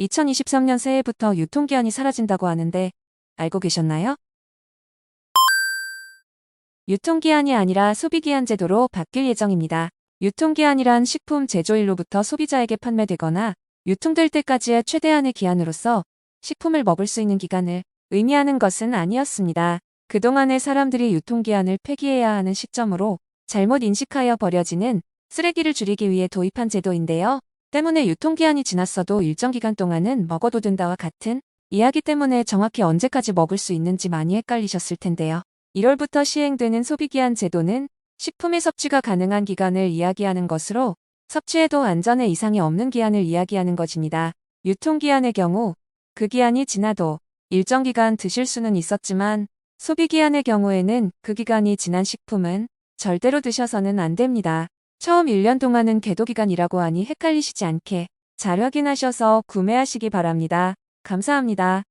2023년 새해부터 유통기한이 사라진다고 하는데 알고 계셨나요? 유통기한이 아니라 소비기한 제도로 바뀔 예정입니다. 유통기한이란 식품 제조일로부터 소비자에게 판매되거나 유통될 때까지의 최대한의 기한으로서 식품을 먹을 수 있는 기간을 의미하는 것은 아니었습니다. 그동안의 사람들이 유통기한을 폐기해야 하는 시점으로 잘못 인식하여 버려지는 쓰레기를 줄이기 위해 도입한 제도인데요. 때문에 유통기한이 지났어도 일정 기간 동안은 먹어도 된다와 같은 이야기 때문에 정확히 언제까지 먹을 수 있는지 많이 헷갈리셨을 텐데요. 1월부터 시행되는 소비기한 제도는 식품의 섭취가 가능한 기간을 이야기하는 것으로 섭취에도 안전에 이상이 없는 기한을 이야기하는 것입니다. 유통기한의 경우 그 기한이 지나도 일정 기간 드실 수는 있었지만 소비기한의 경우에는 그 기간이 지난 식품은 절대로 드셔서는 안 됩니다. 처음 1년 동안은 계도 기간이라고 하니 헷갈리시지 않게 잘 확인하셔서 구매하시기 바랍니다. 감사합니다.